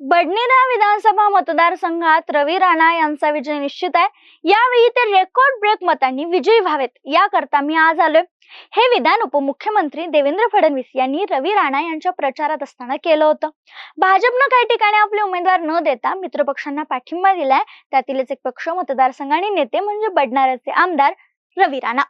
बडनेरा विधानसभा मतदारसंघात रवी राणा यांचा विजय निश्चित आहे. यावेळी ते रेकॉर्ड ब्रेक मतांनी विजयी व्हावेत. याकरता मी आज आलोय. हे विधान उपमुख्यमंत्री देवेंद्र फडणवीस यांनी रवी राणा यांच्या प्रचारात असताना केलं होतं. भाजपनं काही ठिकाणी आपले उमेदवार न देता मित्रपक्षांना पाठिंबा दिलाय. त्यातीलच एक पक्ष मतदारसंघ आणि नेते म्हणजे बडणाऱ्याचे आमदार रवी राणा.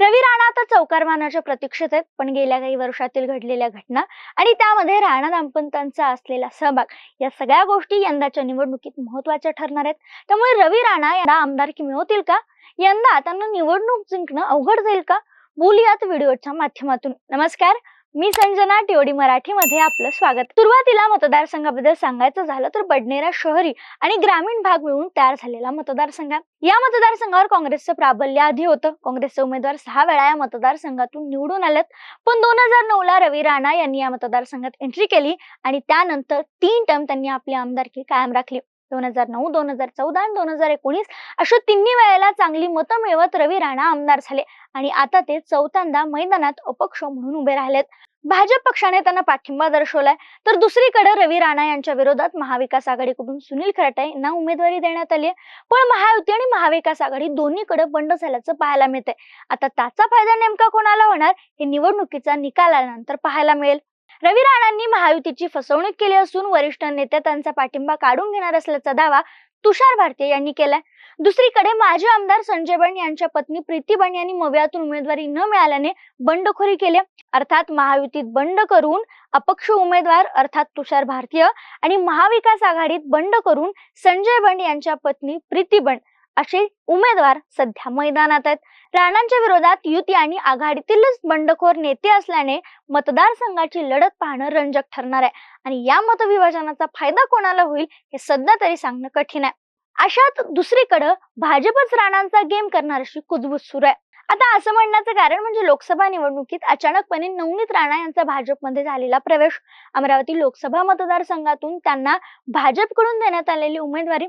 रवी राणा आता चौकार मानाच्या प्रतीक्षेत आहेत पण गेल्या काही वर्षातील घडलेल्या घटना आणि त्यामध्ये राणा दाम्पत्यांचा असलेला सहभाग या सगळ्या गोष्टी यंदाच्या निवडणुकीत महत्त्वाच्या ठरणार आहेत. त्यामुळे रवी राणा यांना आमदारकी मिळवतील का? यंदा त्यांना निवडणूक जिंकणं अवघड जाईल का? बोलूयात व्हिडिओच्या माध्यमातून. नमस्कार. मी संजना टिओडी मराठीमध्ये आपलं स्वागत. सुरुवातीला मतदारसंघाबद्दल सांगायचं झालं तर बडनेरा शहरी आणि ग्रामीण भाग मिळून तयार झालेला मतदारसंघ या मतदारसंघावर काँग्रेसचं प्राबल्य आधी होतं. काँग्रेसचे उमेदवार सहा वेळा या मतदारसंघातून निवडून आलेत. पण दोन हजार नऊ ला रवी राणा यांनी या मतदारसंघात एंट्री केली आणि त्यानंतर तीन टर्म त्यांनी आपली आमदारकी कायम राखली. दोन हजार नऊ दोन हजार चौदा आणि दोन हजार एकोणीस अशा तिन्ही वेळेला चांगली मतं मिळवत रवी राणा आमदार झाले. आणि आता ते चौथ्यांदा मैदानात अपक्ष म्हणून उभे राहिलेत. भाजप पक्षाने त्यांना पाठिंबा दर्शवलाय. तर दुसरीकडे रवी राणा यांच्या विरोधात महाविकास आघाडीकडून सुनील खराटे यांना उमेदवारी देण्यात आली आहे पण महायुती आणि महाविकास आघाडी दोन्हीकडे बंड झाल्याचं पाहायला मिळतंय. आता त्याचा फायदा नेमका कोणाला होणार? हे निवडणुकीचा निकाल आल्यानंतर पाहायला मिळेल. रवी राणांनी महायुतीची फसवणूक केली असून वरिष्ठ नेते त्यांचा पाठिंबा काढून घेणार असल्याचा दावा तुषार भारतीय यांनी केलाय. दुसरीकडे माजी आमदार संजय बंड यांच्या पत्नी प्रीती बंड यांनी मव्यातून उमेदवारी न मिळाल्याने बंडखोरी केली अर्थात महायुतीत बंड करून अपक्ष उमेदवार अर्थात तुषार भारतीय आणि महाविकास आघाडीत बंड करून संजय बंड यांच्या पत्नी प्रीती बंड असे उमेदवार सध्या मैदानात आहेत. राणांच्या विरोधात युती आणि आघाडीतीलच बंडखोर नेते असल्याने मतदारसंघाची लढत पाहणं रंजक ठरणार आहे. आणि या मतविभाजनाचा फायदा कोणाला होईल हे सध्या तरी सांगणं कठीण आहे. अशात दुसरीकडं भाजपच राणांचा गेम करणार अशी कुजबूज सुरू आहे. आता असं म्हणण्याचं कारण म्हणजे लोकसभा निवडणुकीत अचानकपणे नवनीत राणा यांचा भाजपमध्ये झालेला प्रवेश अमरावती लोकसभा मतदारसंघातून त्यांना भाजपकडून देण्यात आलेली उमेदवारी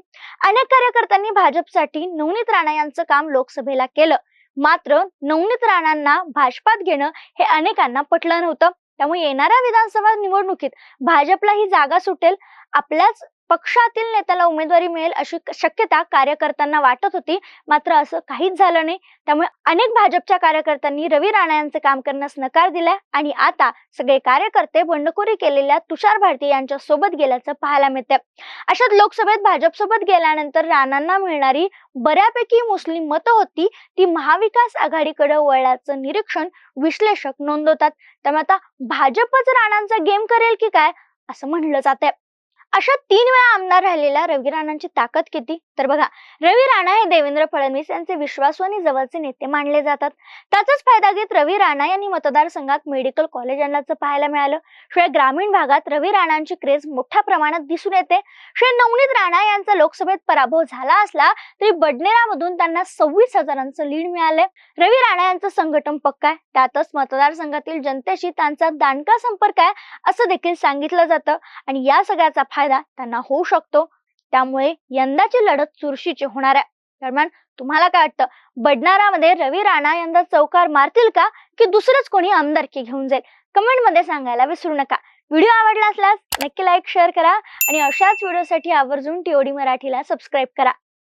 अनेक कार्यकर्त्यांनी भाजपसाठी नवनीत राणा यांचं काम लोकसभेला केलं. मात्र नवनीत राणांना भाजपात घेणं हे अनेकांना पटलं नव्हतं. त्यामुळे येणाऱ्या विधानसभा निवडणुकीत भाजपला ही जागा सुटेल आपल्याच पक्षातील नेत्याला उमेदवारी मिळेल अशी शक्यता कार्यकर्त्यांना वाटत होती. मात्र असं काहीच झालं नाही. त्यामुळे अनेक भाजपच्या कार्यकर्त्यांनी रवी राणा यांचं काम करण्यास नकार दिलाय आणि आता सगळे कार्यकर्ते बंडखोरी केलेल्या तुषार भारती यांच्या सोबत गेल्याचं पाहायला मिळतंय. अशात लोकसभेत भाजप सोबत गेल्यानंतर राणांना मिळणारी बऱ्यापैकी मुस्लिम मतं होती. ती महाविकास आघाडीकडे वळल्याचं निरीक्षण विश्लेषक नोंदवतात. त्यामुळे आता भाजपच राणांचा गेम करेल की काय? असं म्हणलं जात अशा तीन वेळा आमदार राहिलेल्या रवी राणांची ताकद किती? तर बघा रवी राणा हे देवेंद्र फडणवीस यांचे विश्वासू आणि जवळचे नेते मानले जातात. त्याचाच फायदा घेत रवी राणा यांनी मतदारसंघात मेडिकल कॉलेज आणल्याचं पाहायला मिळालं. शिवाय ग्रामीण भागात रवी राणांची क्रेज मोठ्या प्रमाणात दिसून येते. शिवाय नवनीत राणा यांचा लोकसभेत पराभव झाला असला तरी बडनेरामधून त्यांना सव्वीस हजारांचं लीड मिळालंय रवी राणा यांचं संघटन पक्का आहे. त्यातच मतदारसंघातील जनतेशी त्यांचा दांडका संपर्क आहे असं देखील सांगितलं जातं. आणि या सगळ्याचा फायदा त्यांना होऊ शकतो. त्यामुळे यंदाची लढत चुरशीची होणार आहे. दरम्यान तुम्हाला काय वाटतं? बडनारामध्ये रवी राणा यंदा चौकार मारतील का? की दुसरंच कोणी आमदारकी घेऊन जाईल? कमेंटमध्ये सांगायला विसरू नका. व्हिडिओ आवडला असल्यास नक्की लाईक शेअर करा आणि अशाच व्हिडिओसाठी आवर्जून टीओडी मराठीला सबस्क्राईब करा.